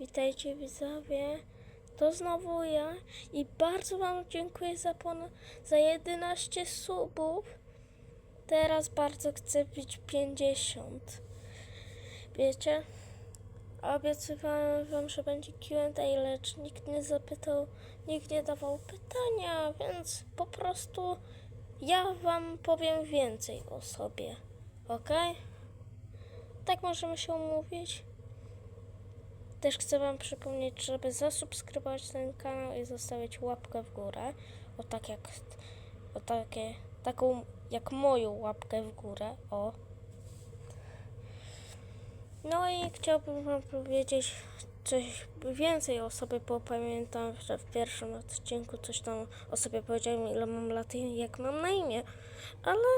Witajcie widzowie. To znowu ja i bardzo Wam dziękuję za, pon- za 11 subów. Teraz bardzo chcę być 50. Wiecie? Obiecywałem Wam, że będzie Q&A, lecz nikt nie zapytał, nikt nie dawał pytania, więc po prostu ja Wam powiem więcej o sobie. Ok? Tak możemy się umówić? Też chcę Wam przypomnieć, żeby zasubskrybować ten kanał i zostawić łapkę w górę. O tak jak, o takie, taką jak moją łapkę w górę. O. No i chciałbym Wam powiedzieć coś więcej o sobie, bo pamiętam, że w pierwszym odcinku coś tam o sobie powiedziałem, ile mam lat i jak mam na imię. Ale...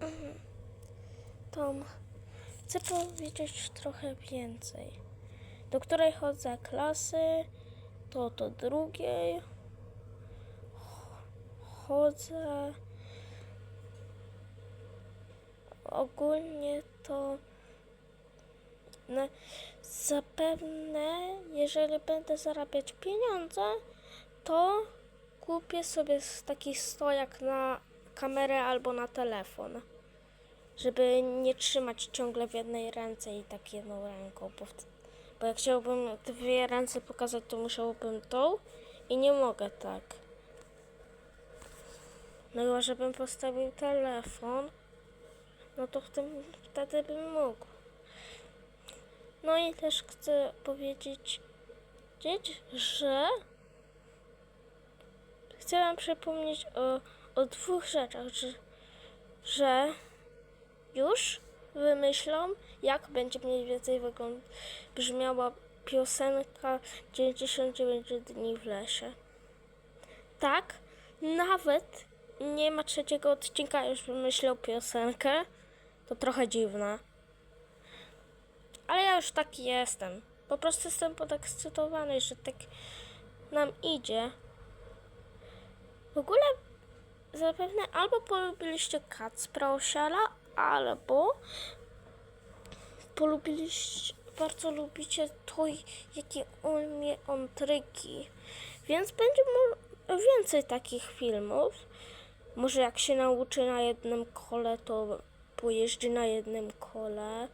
Mhm. Tom, chcę powiedzieć trochę więcej. Do której chodzę klasy, to do drugiej chodzę. Ogólnie to zapewne, jeżeli będę zarabiać pieniądze, to kupię sobie taki stojak na kamerę albo na telefon żeby nie trzymać ciągle w jednej ręce i tak jedną ręką, bo, bo jak chciałbym dwie ręce pokazać, to musiałbym tą i nie mogę tak. No chyba, żebym postawił telefon, no to w tym, wtedy bym mógł. No i też chcę powiedzieć, wiedzieć, że chcę wam przypomnieć o, o dwóch rzeczach, że, że już wymyślą, jak będzie mniej więcej wygląd- brzmiała piosenka 99 dni w lesie. Tak, nawet nie ma trzeciego odcinka, już wymyślał piosenkę. To trochę dziwne. Ale ja już taki jestem. Po prostu jestem podekscytowany, że tak nam idzie. W ogóle zapewne albo polubiliście Kacpra Osiala, albo polubiliście, bardzo lubicie to, jakie on umie on tryki. Więc będzie więcej takich filmów. Może jak się nauczy na jednym kole, to pojeździ na jednym kole.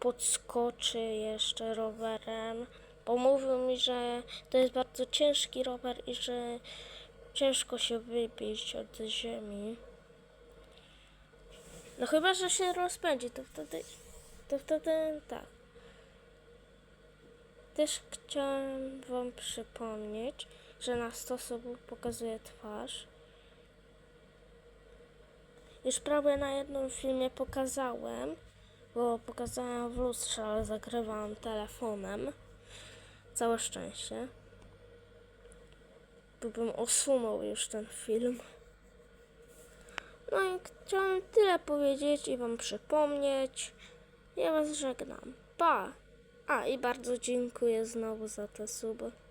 Podskoczy jeszcze rowerem. Bo mówił mi, że to jest bardzo ciężki rower i że ciężko się wybić od ziemi. No chyba, że się rozpędzi, to wtedy, to wtedy tak. Też chciałem Wam przypomnieć, że na 100 subów pokazuje twarz. Już prawie na jednym filmie pokazałem, bo pokazałem w lustrze, ale zagrywałam telefonem. Całe szczęście. Byłbym usunął już ten film. No i chciałem tyle powiedzieć i Wam przypomnieć. Ja Was żegnam. Pa! A i bardzo dziękuję znowu za te suby.